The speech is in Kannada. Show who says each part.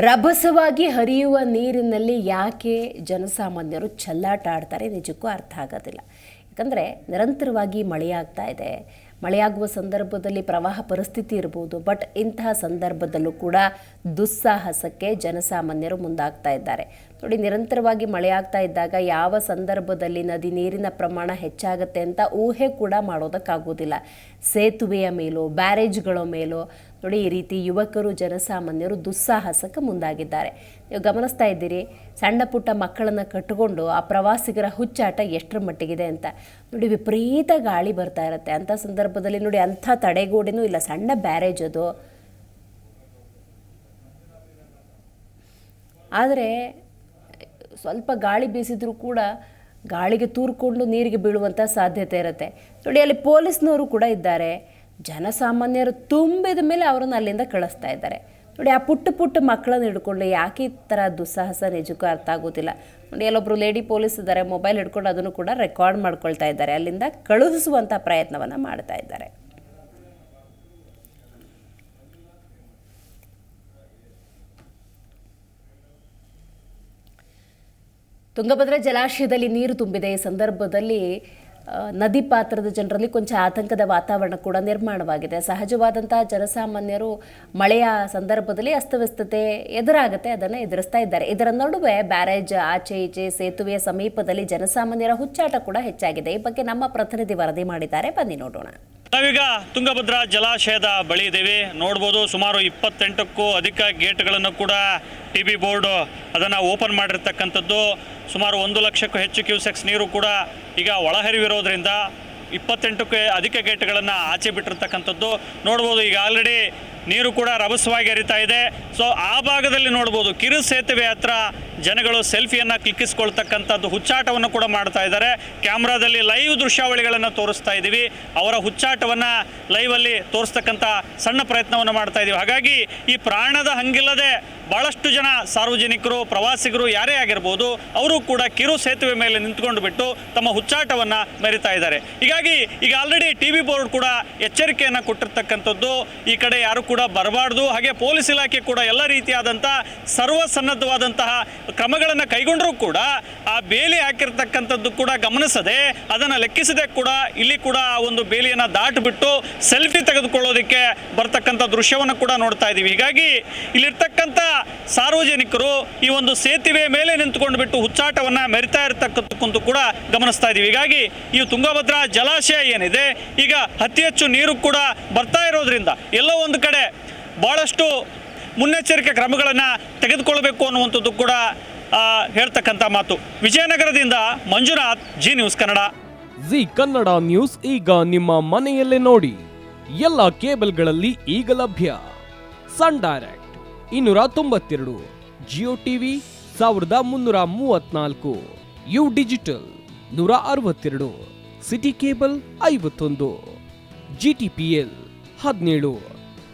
Speaker 1: ರಭಸವಾಗಿ ಹರಿಯುವ ನೀರಿನಲ್ಲಿ ಯಾಕೆ ಜನಸಾಮಾನ್ಯರು ಚೆಲ್ಲಾಟ ಆಡ್ತಾರೆ ನಿಜಕ್ಕೂ ಅರ್ಥ ಆಗೋದಿಲ್ಲ. ಯಾಕಂದರೆ ನಿರಂತರವಾಗಿ ಮಳೆಯಾಗ್ತಾ ಇದೆ. ಮಳೆಯಾಗುವ ಸಂದರ್ಭದಲ್ಲಿ ಪ್ರವಾಹ ಪರಿಸ್ಥಿತಿ ಇರ್ಬೋದು ಬಟ್ ಇಂತಹ ಸಂದರ್ಭದಲ್ಲೂ ಕೂಡ ದುಸ್ಸಾಹಸಕ್ಕೆ ಜನಸಾಮಾನ್ಯರು ಮುಂದಾಗ್ತಾ ಇದ್ದಾರೆ. ನೋಡಿ, ನಿರಂತರವಾಗಿ ಮಳೆಯಾಗ್ತಾ ಇದ್ದಾಗ ಯಾವ ಸಂದರ್ಭದಲ್ಲಿ ನದಿ ನೀರಿನ ಪ್ರಮಾಣ ಹೆಚ್ಚಾಗುತ್ತೆ ಅಂತ ಊಹೆ ಕೂಡ ಮಾಡೋದಕ್ಕಾಗೋದಿಲ್ಲ. ಸೇತುವೆಯ ಮೇಲೋ, ಬ್ಯಾರೇಜ್ಗಳ ಮೇಲೋ, ನೋಡಿ, ಈ ರೀತಿ ಯುವಕರು, ಜನಸಾಮಾನ್ಯರು ದುಸ್ಸಾಹಸಕ್ಕೆ ಮುಂದಾಗಿದ್ದಾರೆ. ನೀವು ಗಮನಿಸ್ತಾ ಇದ್ದೀರಿ, ಸಣ್ಣ ಪುಟ್ಟ ಮಕ್ಕಳನ್ನು ಕಟ್ಟಿಕೊಂಡು ಆ ಪ್ರವಾಸಿಗರ ಹುಚ್ಚಾಟ ಎಷ್ಟರ ಮಟ್ಟಿಗಿದೆ ಅಂತ. ನೋಡಿ, ವಿಪರೀತ ಗಾಳಿ ಬರ್ತಾ ಇರುತ್ತೆ. ಅಂಥ ಸಂದರ್ಭದಲ್ಲಿ ನೋಡಿ ಅಂಥ ತಡೆಗೋಡೆನೂ ಇಲ್ಲ. ಸಣ್ಣ ಬ್ಯಾರೇಜ್ ಅದು. ಆದರೆ ಸ್ವಲ್ಪ ಗಾಳಿ ಬೀಸಿದ್ರೂ ಕೂಡ ಗಾಳಿಗೆ ತೂರ್ಕೊಂಡು ನೀರಿಗೆ ಬೀಳುವಂಥ ಸಾಧ್ಯತೆ ಇರುತ್ತೆ. ನೋಡಿ, ಅಲ್ಲಿ ಪೊಲೀಸ್ನವರು ಕೂಡ ಇದ್ದಾರೆ. ಜನಸಾಮಾನ್ಯರು ತುಂಬಿದ ಮೇಲೆ ಅವರನ್ನು ಅಲ್ಲಿಂದ ಕಳಿಸ್ತಾ ಇದ್ದಾರೆ. ನೋಡಿ, ಆ ಪುಟ್ಟ ಪುಟ್ಟ ಮಕ್ಕಳನ್ನು ಹಿಡ್ಕೊಂಡು ಯಾಕೆ ಈ ಥರ ದುಸ್ಸಾಹಸ ನಿಜಕ್ಕೂ ಅರ್ಥ ಆಗೋದಿಲ್ಲ. ನೋಡಿ, ಎಲ್ಲೊಬ್ರು ಲೇಡಿ ಪೊಲೀಸ್ ಇದ್ದಾರೆ, ಮೊಬೈಲ್ ಹಿಡ್ಕೊಂಡು ಅದನ್ನು ಕೂಡ ರೆಕಾರ್ಡ್ ಮಾಡ್ಕೊಳ್ತಾ ಇದ್ದಾರೆ. ಅಲ್ಲಿಂದ ಕಳುಹಿಸುವಂಥ ಪ್ರಯತ್ನವನ್ನು ಮಾಡ್ತಾ ಇದ್ದಾರೆ. ತುಂಗಭದ್ರಾ ಜಲಾಶಯದಲ್ಲಿ ನೀರು ತುಂಬಿದೆ. ಈ ಸಂದರ್ಭದಲ್ಲಿ ನದಿ ಪಾತ್ರದ ಜನರಲ್ಲಿ ಕೊಂಚ ಆತಂಕದ ವಾತಾವರಣ ಕೂಡ ನಿರ್ಮಾಣವಾಗಿದೆ. ಸಹಜವಾದಂತಹ ಜನಸಾಮಾನ್ಯರು ಮಳೆಯ ಸಂದರ್ಭದಲ್ಲಿ ಅಸ್ತವ್ಯಸ್ತತೆ ಎದುರಾಗುತ್ತೆ, ಅದನ್ನು ಎದುರಿಸ್ತಾ ಇದ್ದಾರೆ. ಇದರ ನಡುವೆ ಬ್ಯಾರೇಜ್ ಆಚೆ ಈಚೆ ಸೇತುವೆಯ ಸಮೀಪದಲ್ಲಿ ಜನಸಾಮಾನ್ಯರ ಹುಚ್ಚಾಟ ಕೂಡ ಹೆಚ್ಚಾಗಿದೆ. ಈ ಬಗ್ಗೆ ನಮ್ಮ ಪ್ರತಿನಿಧಿ ವರದಿ ಮಾಡಿದ್ದಾರೆ. ಬನ್ನಿ ನೋಡೋಣ.
Speaker 2: ನಾವೀಗ ತುಂಗಭದ್ರಾ ಜಲಾಶಯದ ಬಳಿ ಇದ್ದೀವಿ. ನೋಡ್ಬೋದು ಸುಮಾರು ಇಪ್ಪತ್ತೆಂಟಕ್ಕೂ ಅಧಿಕ ಗೇಟ್ಗಳನ್ನು ಕೂಡ ಟಿ ಬಿ ಬೋರ್ಡು ಅದನ್ನು ಓಪನ್ ಮಾಡಿರ್ತಕ್ಕಂಥದ್ದು. ಸುಮಾರು ಒಂದು ಲಕ್ಷಕ್ಕೂ ಹೆಚ್ಚು ಕ್ಯೂಸೆಕ್ಸ್ ನೀರು ಕೂಡ ಈಗ ಒಳಹರಿವಿರೋದ್ರಿಂದ ಇಪ್ಪತ್ತೆಂಟಕ್ಕೆ ಅಧಿಕ ಗೇಟ್ಗಳನ್ನು ಆಚೆ ಬಿಟ್ಟಿರ್ತಕ್ಕಂಥದ್ದು. ನೋಡ್ಬೋದು ಈಗ ಆಲ್ರೆಡಿ ನೀರು ಕೂಡ ರಭಸವಾಗಿ ಹರಿತಾ ಇದೆ. ಸೊ ಆ ಭಾಗದಲ್ಲಿ ನೋಡ್ಬೋದು ಕಿರು ಸೇತುವೆ ಹತ್ರ ಜನಗಳು ಸೆಲ್ಫಿಯನ್ನು ಕ್ಲಿಕ್ಕಿಸ್ಕೊಳ್ತಕ್ಕಂಥದ್ದು ಹುಚ್ಚಾಟವನ್ನು ಕೂಡ ಮಾಡ್ತಾ ಇದ್ದಾರೆ. ಕ್ಯಾಮ್ರಾದಲ್ಲಿ ಲೈವ್ ದೃಶ್ಯಾವಳಿಗಳನ್ನು ತೋರಿಸ್ತಾ ಇದ್ದೀವಿ ಅವರ ಹುಚ್ಚಾಟವನ್ನು ಲೈವಲ್ಲಿ ತೋರಿಸ್ತಕ್ಕಂಥ ಸಣ್ಣ ಪ್ರಯತ್ನವನ್ನು ಮಾಡ್ತಾ ಇದ್ದೀವಿ ಹಾಗಾಗಿ ಈ ಪ್ರಾಣದ ಹಂಗಿಲ್ಲದೆ ಭಾಳಷ್ಟು ಜನ ಸಾರ್ವಜನಿಕರು, ಪ್ರವಾಸಿಗರು ಯಾರೇ ಆಗಿರ್ಬೋದು, ಅವರು ಕೂಡ ಕಿರು ಸೇತುವೆ ಮೇಲೆ ನಿಂತ್ಕೊಂಡು ಬಿಟ್ಟು ತಮ್ಮ ಹುಚ್ಚಾಟವನ್ನು ಮೆರಿತಾ ಇದ್ದಾರೆ. ಹೀಗಾಗಿ ಈಗ ಆಲ್ರೆಡಿ ಟಿ ವಿ ಬೋರ್ಡ್ ಕೂಡ ಎಚ್ಚರಿಕೆಯನ್ನು ಕೊಟ್ಟಿರ್ತಕ್ಕಂಥದ್ದು. ಈ ಕಡೆ ಯಾರು ಬರಬಾರ್ದು. ಹಾಗೆ ಪೊಲೀಸ್ ಇಲಾಖೆ ಕೂಡ ಎಲ್ಲ ರೀತಿಯಾದಂಥ ಸರ್ವಸನ್ನದ್ಧವಾದಂತಹ ಕ್ರಮಗಳನ್ನು ಕೈಗೊಂಡರೂ ಕೂಡ ಆ ಬೇಲಿ ಹಾಕಿರ್ತಕ್ಕಂಥದ್ದು ಕೂಡ ಗಮನಿಸದೆ, ಅದನ್ನು ಲೆಕ್ಕಿಸದೆ ಕೂಡ ಇಲ್ಲಿ ಕೂಡ ಆ ಒಂದು ಬೇಲಿಯನ್ನು ದಾಟಿಬಿಟ್ಟು ಸೆಲ್ಫಿ ತೆಗೆದುಕೊಳ್ಳೋದಕ್ಕೆ ಬರ್ತಕ್ಕಂಥ ದೃಶ್ಯವನ್ನು ಕೂಡ ನೋಡ್ತಾ ಇದ್ದೀವಿ ಹೀಗಾಗಿ ಇಲ್ಲಿರ್ತಕ್ಕಂಥ ಸಾರ್ವಜನಿಕರು ಈ ಒಂದು ಸೇತುವೆ ಮೇಲೆ ನಿಂತುಕೊಂಡು ಬಿಟ್ಟು ಹುಚ್ಚಾಟವನ್ನು ಮೆರಿತಾ ಇರತಕ್ಕಂಥ ಕೂಡ ಗಮನಿಸ್ತಾ ಇದ್ದೀವಿ ಹೀಗಾಗಿ ಈ ತುಂಗಭದ್ರಾ ಜಲಾಶಯ ಏನಿದೆ, ಈಗ ಅತಿ ಹೆಚ್ಚು ನೀರು ಕೂಡ ಬರ್ತಾ ಇರೋದ್ರಿಂದ ಎಲ್ಲೋ ಒಂದು ಕಡೆ ಭಾಳಷ್ಟು ಮುನ್ನೆಚ್ಚರಿಕೆ ಕ್ರಮಗಳನ್ನು ತೆಗೆದುಕೊಳ್ಬೇಕು ಅನ್ನುವಂಥದ್ದು ಕೂಡ ಹೇಳ್ತಕ್ಕಂಥ ಮಾತು. ವಿಜಯನಗರದಿಂದ Manjunath, Zee news Kannada.
Speaker 3: Zee Kannada news ಈಗ ನಿಮ್ಮ ಮನೆಯಲ್ಲೇ ನೋಡಿ. ಎಲ್ಲ ಕೇಬಲ್ಗಳಲ್ಲಿ ಈಗ ಲಭ್ಯ. ಸನ್ ಡೈರೆಕ್ಟ್ ಇನ್ನೂರ ತೊಂಬತ್ತೆರಡು, ಜಿಯೋ ಟಿವಿ ಸಾವಿರದ ಮುನ್ನೂರ ಮೂವತ್ನಾಲ್ಕು ಯು ಡಿಜಿಟಲ್ ನೂರ ಅರವತ್ತೆರಡು, ಸಿಟಿ ಕೇಬಲ್ ಐವತ್ತೊಂದು, ಜಿ ಟಿ ಪಿ ಎಲ್ ಹದಿನೇಳು.